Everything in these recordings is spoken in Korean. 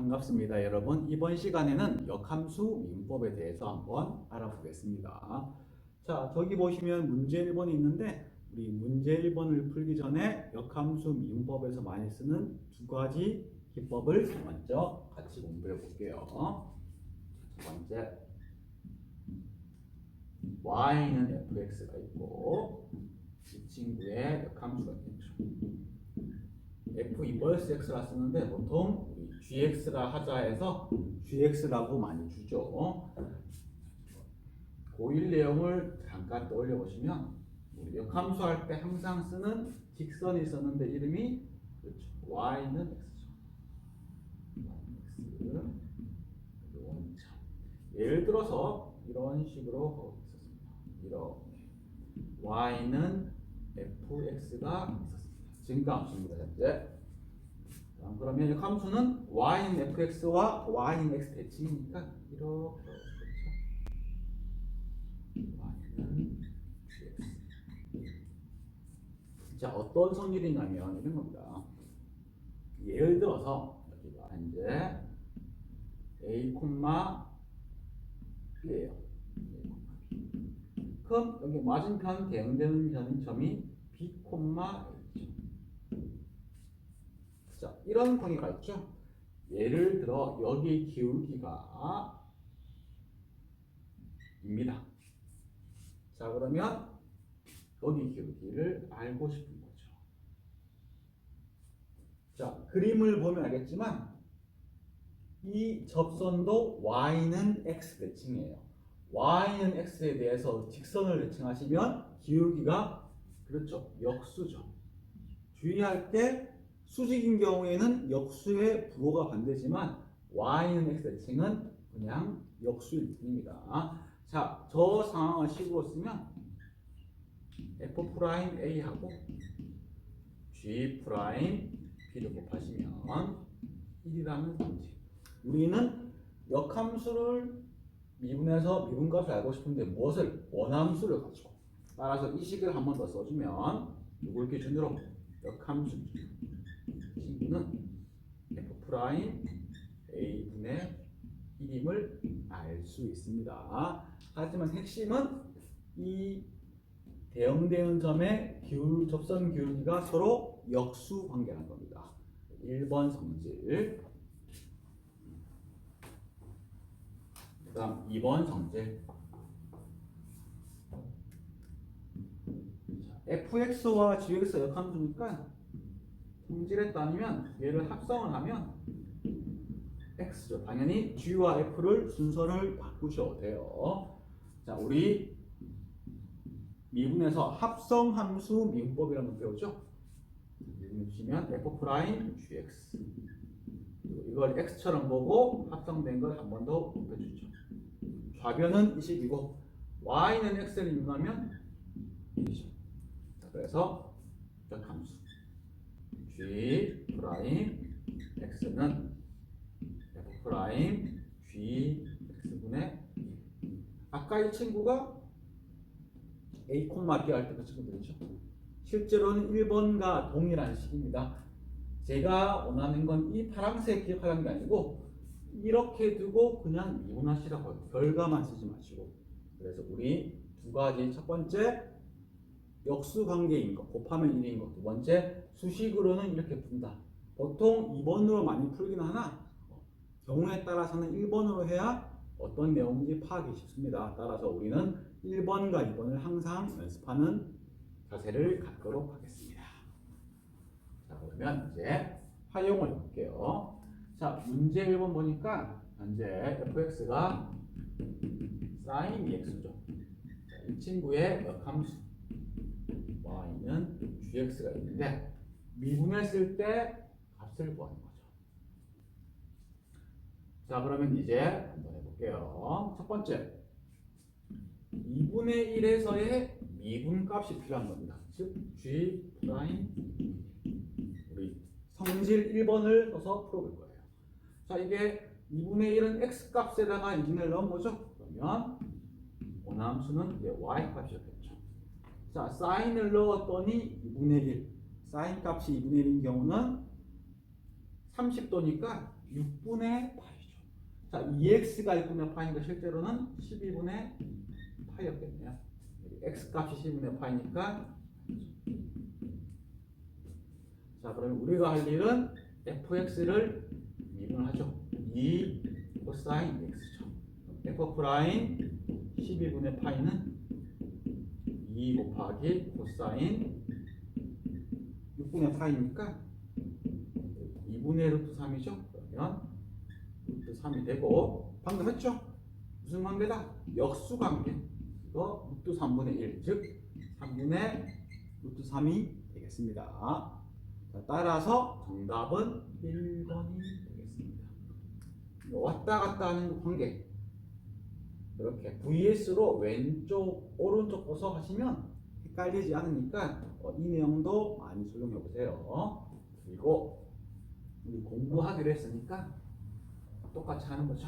반갑습니다, 여러분. 이번 시간에는 역함수 미분법에 대해서 한번 알아보겠습니다. 자, 저기 보시면 문제 1번이 있는데 우리 문제 1번을 풀기 전에 역함수 미분법에서 많이 쓰는 두 가지 기법을 먼저 같이 공부해 볼게요. 첫 번째, y는 fx가 있고 이 친구의 역함수가 있겠죠. f 인버스 x라 쓰는데 보통 gx라 하자 해서 gx라고 많이 주죠. 고일 내용을 잠깐 떠올려 보시면 우리 역함수 할 때 항상 쓰는 직선이 있었는데 이름이 그렇죠. y는 x죠. x 원점. 예를 들어서 이런 식으로 있었습니다. 이렇게 y는 fx가 있었습니다. 증가함수입니다. 현재. 자, 그러면 이 함수는 y는 fx와 y는 x 대칭이니까 이렇게 y는 gx. 자, 어떤 성질이냐면 이런 겁니다. 예를 들어서 여기가 현재 a, b예요. 그럼 여기 맞은편 대응되는 점이 b, a 죠. 자, 이런 관계가 있죠. 예를 들어 여기 기울기가 입니다. 자, 그러면 여기 기울기를 알고 싶은 거죠. 자, 그림을 보면 알겠지만 이 접선도 y는 x 대칭이에요. y는 x에 대해서 직선을 대칭하시면 기울기가 그렇죠. 역수죠. 주의할 때 수직인 경우에는 역수의 부호가 반대지만 y는 x 대칭은 그냥 역수일 뿐입니다. 자, 저 상황을 식으로 쓰면 f 프라임 a하고 g 프라임 b를 곱하시면 1이라는 성질. 우리는 역함수를 미분해서 미분값을 알고 싶은데 무엇을 원함수를 가지고 따라서 이 식을 한 번 더 써주면 누굴 기준으로 역함수 친구는 f 프라임 a 분의 1임을 알 수 있습니다. 하지만 핵심은 이 대응되는 점의 기울 접선 기울기가 서로 역수 관계라는 겁니다. 1번 성질. 그 다음 2번 성질. 자, fx와 gx 역함수니까 성질에 따르면 얘를 합성을 하면 x죠. 당연히 g와 f를 순서를 바꾸셔도 돼요. 자, 우리 미분에서 합성 함수 미분법이라는 거 배우죠? 미분해 주시면 f 프라임 gx 이걸 x처럼 보고 합성된 걸 한 번 더 곱해주죠. 좌변은 20이고 y는 x를 미분하면 1이죠. 그래서 역함수 g 프라임 x는 f 프라임 g x분의 1 아까 이 친구가 A, B 할때그 친구들이죠. 실제로는 1번과 동일한 식입니다. 제가 원하는 건 이 파란색 기억하라는 게 아니고 이렇게 두고 그냥 미분하시라고요. 별가만 쓰지 마시고. 그래서 우리 두 가지 첫 번째 역수 관계인 것, 곱하면 1인 것. 두 번째 수식으로는 이렇게 푼다. 보통 2번으로 많이 풀긴 하나 경우에 따라서는 1번으로 해야 어떤 내용인지 파악이 쉽습니다. 따라서 우리는 1번과 2번을 항상 연습하는 자세를 갖도록 하겠습니다. 자, 그러면 이제 활용을 해볼게요. 자, 문제 1번 보니까 현재 fx가 sin ex죠. 이 친구의 역함수 y는 gx가 있는데 미분했을 때 값을 구하는 거죠. 자, 그러면 이제 한번 해볼게요. 첫 번째, 2분의 1에서의 미분값이 필요한 겁니다. 즉, g 프라임 우리 성질 1번을 써서 풀어볼 거예요. 자, 이게 2분의 1은 x 값에다가 인진을 넣은 거죠. 그러면 원함수는 y 값이었겠죠. 자, 사인을 넣었더니 2분의 1. 사인 값이 2분의 1인 경우는 30도니까 6분의 파이죠. 자, 2x가 6분의 파이니까 실제로는 12분의 파이였겠네요. x 값이 12분의 파이니까 자, 그러면 우리가 할 일은 fx를 미분하죠. 2 코사인 x죠. f 프라임 12분의 파이는 2 곱하기 코사인 6분의 파이니까 2분의 루트 3이죠. 그러면 루트 3이 되고 방금 했죠? 무슨 관계다? 역수 관계. 이거 루트 3분의 1, 즉 3분의 루트 3이 되겠습니다. 자, 따라서 정답은 1번이 되겠습니다. 왔다 갔다 하는 관계. 이렇게 VS로 왼쪽, 오른쪽 써서 하시면 헷갈리지 않으니까 어, 이 내용도 많이 적용해 보세요. 그리고 우리 공부하기로 했으니까 똑같이 하는 거죠.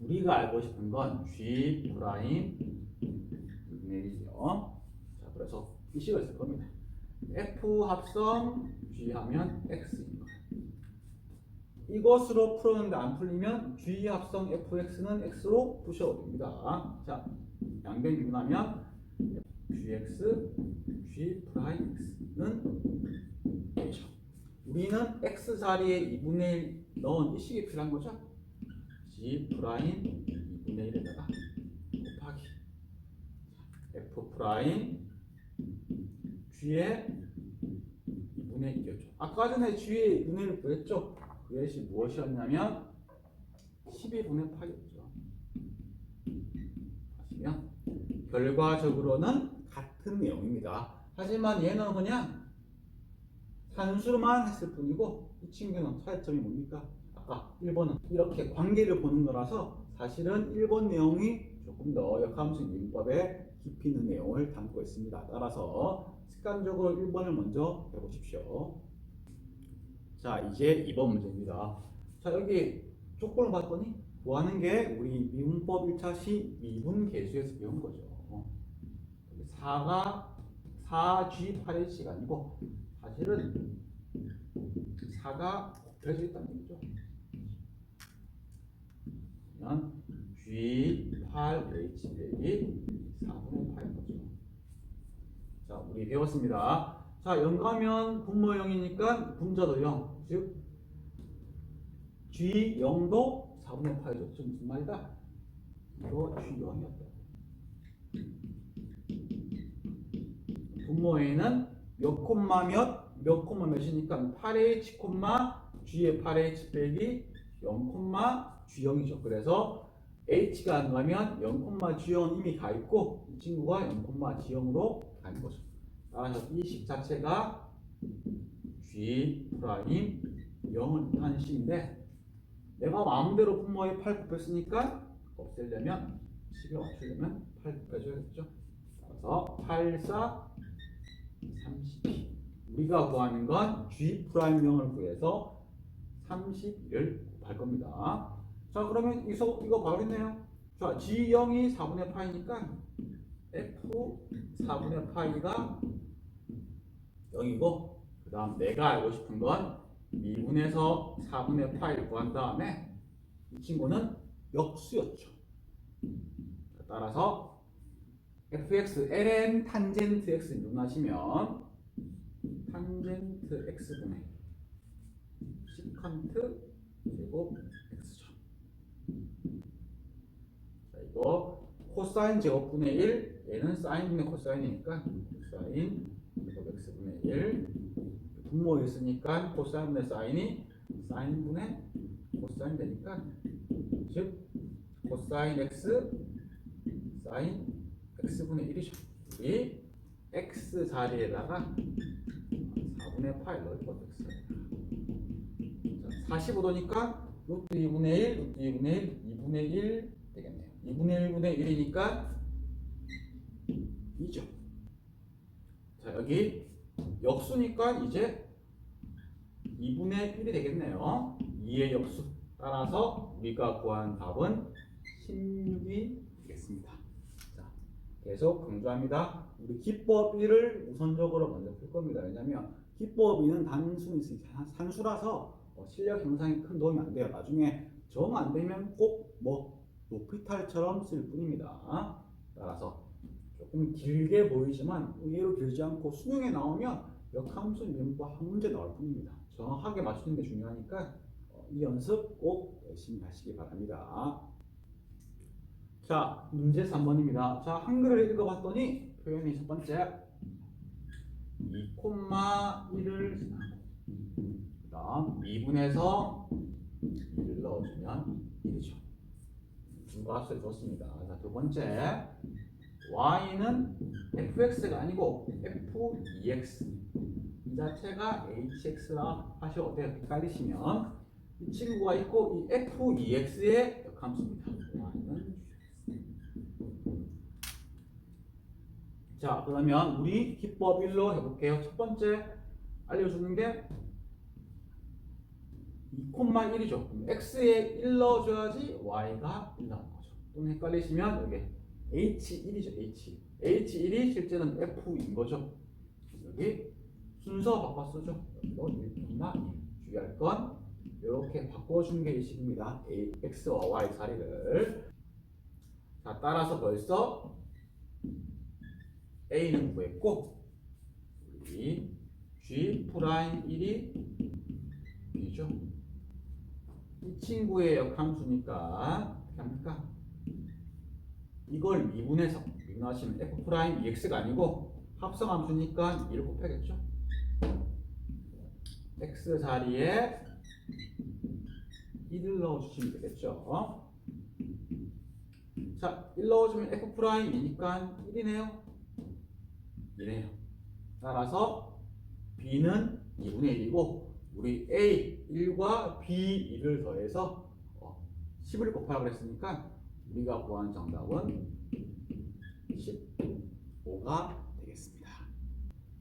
우리가 알고 싶은 건 G 프라임 내리죠. 자, 그래서 이 식을 쓸 겁니다. F 합성 G 하면 X인 거예요. 이것으로 풀었는데 안 풀리면 G 합성 FX는 X로 푸셔도 됩니다. 자, 양변 기분하면 GX, G 프라임 X는 A죠. 우리는 X 자리에 2분의 1 넣은 이 식이 필요한 거죠. G 프라임 2분의 1에다가 곱하기 F 프라임 G의 2분의 1이었죠. 아까 전에 G의 2분의 1을 구했죠. 그것이 무엇이었냐면 12분의 8이었죠. 아시면 결과적으로는 같은 내용입니다. 하지만 얘는 그냥 산수만 했을 뿐이고 이 친구는 차이점이 뭡니까? 아까 1번은 이렇게 관계를 보는 거라서 사실은 1번 내용이 조금 더 역함수 민법에 깊이 있는 내용을 담고 있습니다. 따라서 습관적으로 1번을 먼저 해보십시오. 자, 이제 2번 문제입니다. 자, 여기 조건을 봤더니 구하는 게 우리 미분법 1차 시 미분 계수에서 배운 거죠. 4가 4G8H가 아니고 사실은 4가 곱해져 있다는 얘기죠. 그러면 G8H 빼기 4분의 8인 거죠. 자, 우리 배웠습니다. 자, 0 가면 분모 0이니까 분자도 0. 즉 G0도 4분의 8이죠. 지금 무슨 말이다? 이거 G0이었다. 분모에는 몇 콤마 몇, 몇 콤마 몇이니까 8H 콤마 G의 8H 빼기 0 콤마 G0이죠. 그래서 H가 안 가면 0 콤마 G0은 이미 가 있고 이 친구가 0 콤마 G0으로 가는 거죠. 따라서 이식 자체가 G 프라임 0을 하는 식인데 내가 마음대로 분모에 8 곱했으니까 없애려면 식을 맞추려면 8 곱해줘야겠죠. 따라서 8, 4, 30. 우리가 구하는 건 G 프라임 0을 구해서 31을 곱할 겁니다. 자 그러면 이거, 이거 바로 있네요. 자 G0이 4분의 파이니까 F 4분의 파이가 0이고 그 다음 내가 알고 싶은 건 미분에서 4분의 파이를 구한 다음에 이 친구는 역수였죠. 따라서 fx ln 탄젠트 x 미분하시면 탄젠트 x분의 시칸트 제곱 x죠. 자 이거 코사인 제곱분의 1 얘는 사인분의 코사인이니까 코사인 제곱 x분의 1 분모에 있으니까 코사인분의 사인이 사인분의 코사인 되니까 즉 코사인 x 사인 x분의 1이죠. 이 x 자리에다가 4분의 8 넣을. 자, 45도니까 루트 2분의 1, 루트 2분의 1, 2분의 1 되겠네요. 2분의 1분의 1이니까 2죠. 자, 여기 역수니까 이제 2분의 1이 되겠네요. 2의 역수. 따라서 우리가 구한 답은 16이 되겠습니다. 자, 계속 강조합니다. 우리 기법 1을 우선적으로 먼저 풀 겁니다. 왜냐하면 기법 2는 단순히 산수라서 어, 실력 향상에 큰 도움이 안 돼요. 나중에 정 안 되면 꼭 뭐 노피탈처럼 쓸 뿐입니다. 따라서 조금 길게 보이지만 의외로 길지 않고 수능에 나오면 역함수 미분법 한 문제 나올 뿐입니다. 정확하게 맞추는 게 중요하니까 어, 이 연습 꼭 열심히 하시기 바랍니다. 자, 문제 3번입니다. 자, 한글을 읽어봤더니 표현이 첫 번째 2,1을 지나고 그 다음 미분에서 1을 넣어주면 1이죠. 중과합수를 줬습니다. 자, 두 번째 y는 fx가 아니고 f2x 이 자체가 hx라 하셔도 돼요. 헷갈리시면 이 친구가 있고 이 f2x의 역함수입니다. y는 자 그러면 우리 기법 1로 해볼게요. 첫 번째 알려주는 게 2,1이죠. 그럼 x에 1 넣어줘야지 y가 1 나오는 거죠. 좀 헷갈리시면 여기 h1이죠. h. h1이 실제는 f인 거죠. 여기 순서 바꿔 쓰죠. 여기도 1,1. 주의할 건 이렇게 바꿔준 게 이 식입니다. A, x와 y 자리를. 자 따라서 벌써 a는 구했고 우리 g 프라임 1이 b죠. 이 친구의 역함수니까 어떻게 합니까? 이걸 미분해서 미분하시면 f 프라임 ex가 아니고 합성 함수니까 1을 곱하겠죠. x 자리에 1을 넣어주시면 되겠죠. 자, 1 넣어주면 f 프라임이니까 1이네요. 1이네요. 따라서 b는 2분의 1이고 우리 a 1과 b 1을 더해서 어, 10을 곱하라고 했으니까 우리가 구한 정답은 15가 되겠습니다.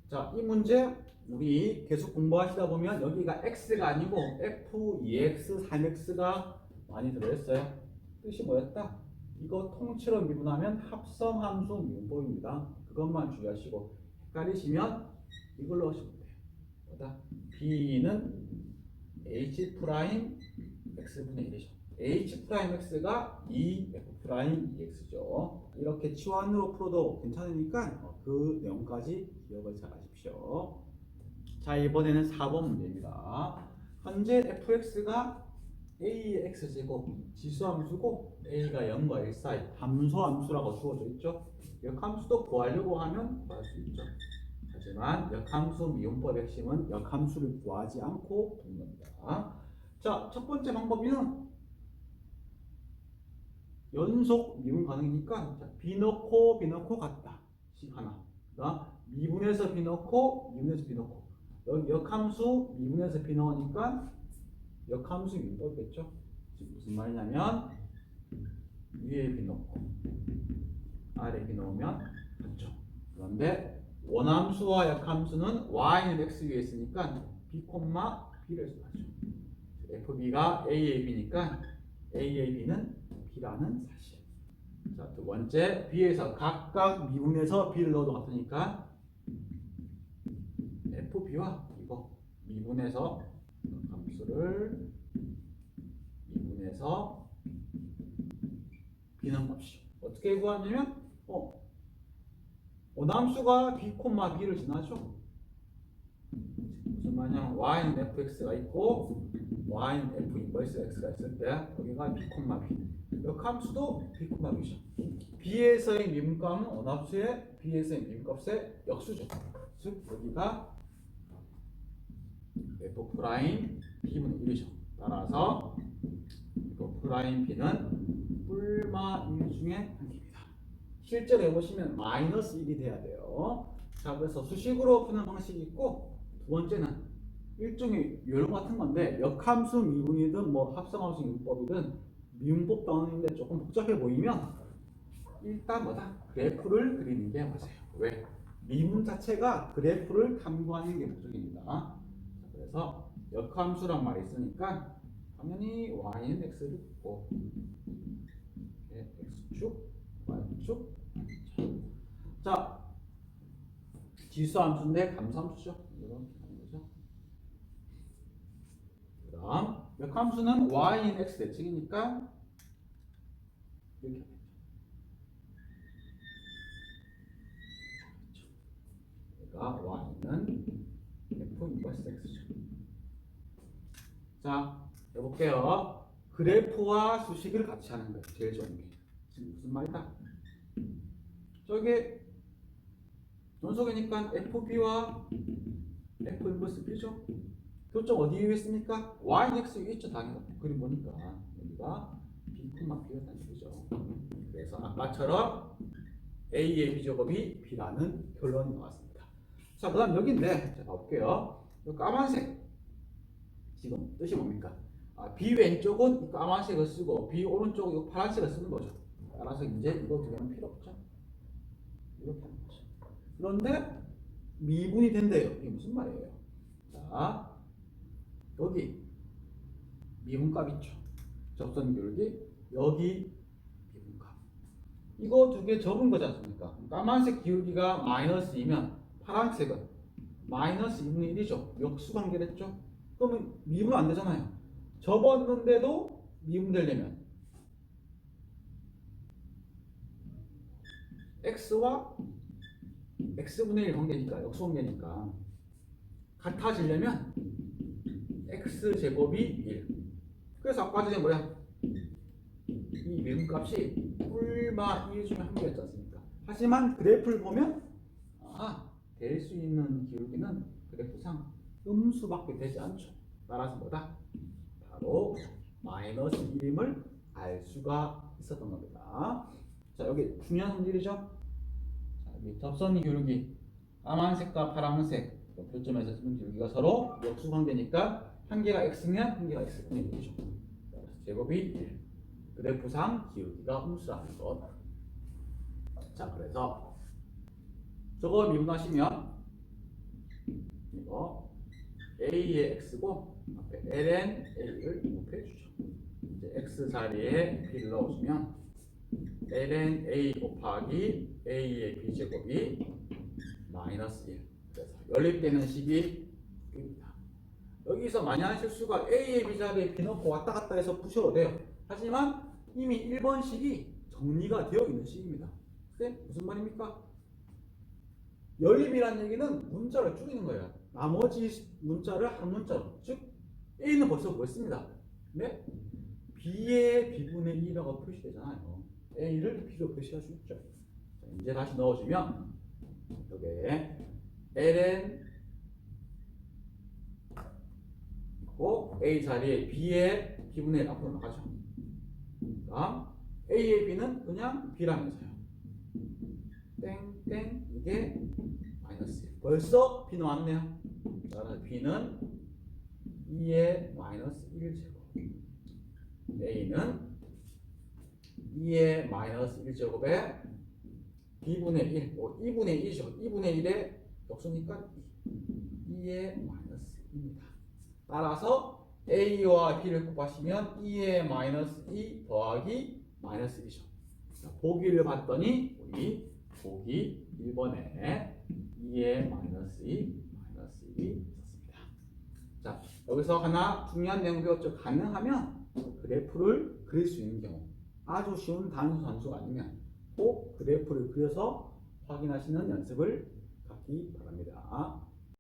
자, 이 문제 우리 계속 공부하시다 보면 여기가 x가 아니고 f, 2x, 3x가 많이 들어있어요. 뜻이 뭐였다? 이거 통째로 미분하면 합성함수 미분법입니다. 그것만 주의하시고 헷갈리시면 이걸로 하시면 돼요. 뭐다? b는 h 프라임 x분의 1이죠. H 프라임 x가 2 f 프라임 2x죠. 이렇게 치환으로 풀어도 괜찮으니까 어, 그 내용까지 기억을 잘 하십시오. 자 이번에는 4번 문제입니다. 현재 fx가 a의 x제곱 지수함수고 a가 0과 1 사이 함수함수라고 주어져 있죠. 역함수도 구하려고 하면 구할 수 있죠. 하지만 역함수 미분법의 핵심은 역함수를 구하지 않고 푸는 겁니다. 자, 첫 번째 방법은 연속 미분 가능이니까 자, 비 넣고 같다. 식 하나. 그다음 미분해서 비 넣고 미분해서 비 넣고 여기 역함수 미분해서 비 넣으니까 역함수 미분법이겠죠. 지금 무슨 말이냐면 위에 비 넣고 아래 비 넣으면 같죠. 그런데 원함수와 역함수는 y는 x 위에 있으니까 b, b를 써야죠. fb가 a의 b니까 a의 b는 b라는 사실. 자, 두 번째 b에서 각각 미분해서 b를 넣어도 같으니까 fb와 이거 미분해서 함수를 미분해서 b는 값이죠. 어떻게 구하냐면 어 원함수가 b, b를 지나죠. 무슨 말이냐면 y는 fx가 있고 y는 f 인버스 x가 있을 때 여기가 b, b. 역함수도 b죠. b에서의 미분값은 원함수의 b에서의 미분값의 역수죠. 즉 여기가 f 프라임 b분의 1이죠. 따라서 f 프라임 b는 뿔마 1 중에 한 개입니다. 실제로 해보시면 마이너스 1이 돼야 돼요. 자, 그래서 수식으로 푸는 방식이 있고 두 번째는 일종의 요령 같은 건데 역함수 미분이든 뭐 합성함수 미분법이든 미분법 단원인데 조금 복잡해 보이면 일단 뭐다 그래프를 그리는 게 맞아요. 왜? 미분 자체가 그래프를 탐구하는 게 목적입니다. 자, 그래서 역함수란 말이 있으니까 당연히 y는 x를 고 x축, y축. 자, 지수함수인데 감수함수죠. 이렇게 하는 거죠. 다음 역함수는 y인 x 대칭이니까 이렇게 하겠죠. 얘가 y는 f 인버스 x죠. 자, 해볼게요. 그래프와 수식을 같이 하는 거예요. 제일 좋은 게. 지금 무슨 말이다? 저게 연속이니까 FB와 F 인버스 B죠? 교점 어디 위에 있습니까? Y, X 위에 있죠, 당연히. 그림 보니까 여기가 B, B였다는 얘기죠. 그래서 아까처럼 A의 비제곱이 B라는 결론이 나왔습니다. 자, 그 다음 여기인데, 자, 볼게요. 이 까만색. 지금 뜻이 뭡니까? 아, B 왼쪽은 이 까만색을 쓰고 B 오른쪽은 이 파란색을 쓰는 거죠. 따라서 이제 이거 두 개는 필요 없죠. 이렇게 하는 거죠. 그런데 미분이 된대요. 이게 무슨 말이에요? 자, 여기 미분값 있죠. 접선 기울기 여기. 이거 두 개 적은 거지 않습니까? 까만색 기울기가 마이너스 2면 파란색은 마이너스 2분의 1이죠. 역수 관계랬죠. 그러면 미분 안 되잖아요. 접었는데도 미분되려면 x와 x분의 1 관계니까 역수 관계니까 같아지려면 x 제곱이 1. 그래서 아까 전에 뭐야? 이 미분값이 뿔마 1 중에 한 개였지 않습니까? 하지만 그래프를 보면 아, 될 수 있는 기울기는 그래프상 음수밖에 되지 않죠. 따라서 뭐다? 바로 마이너스 1임을 알 수가 있었던 겁니다. 자, 여기 중요한 성질이죠? 자, 여기 접선 기울기 까만색과 파란색 그 표점에서 쓰는 기울기가 서로 역수 관계니까 한 개가 x면 한 개가 x분의 1이죠. 그래서 제곱이 1. 그래프상 기울기가 음수라는 것. 자, 그래서 저거 미분하시면 이거 a의 x고 앞에 ln a를 곱해 주죠. 이제 x 자리에 b를 넣어주면 ln a 곱하기 a의 b 제곱이 마이너스 1. 그래서 연립되는 식이 입니다. 여기서 만약 실수가 a의 b 자리에 b 넣고 왔다 갔다 해서 부셔도 돼요. 하지만 이미 1번 식이 정리가 되어 있는 식입니다. 쌤 무슨 말입니까? 연립이라는 얘기는 문자를 줄이는 거예요. 나머지 문자를 한 문자로. 즉, A는 벌써 구했습니다. 네? B의 B분의 2라고 표시되잖아요. A를 B로 표시할 수 있죠. 자, 이제 다시 넣어주면, 여기에 ln 있고, A 자리에 B의 B분의 1 앞으로 나가죠. 다음, A의 B는 그냥 B라면서요. 땡땡 이게 마이너스 1. 벌써 b 나왔네요. 따라서 b는 2의 마이너스 1제곱. a는 2의 마이너스 1제곱에 b분의 1, 뭐 2분의 1이죠. 2분의 1의 역수니까 2의 마이너스 2입니다. 따라서 a와 b를 곱하시면 2의 마이너스 2 더하기 마이너스 1이죠. 보기를 봤더니 우리 보기 1번에 2의 마이너스 2, 마이너스 1이 있었습니다. 자, 여기서 하나 중요한 내용 배웠죠. 가능하면 그래프를 그릴 수 있는 경우 아주 쉬운 단수 함수가 아니면 꼭 그래프를 그려서 확인하시는 연습을 갖기 바랍니다.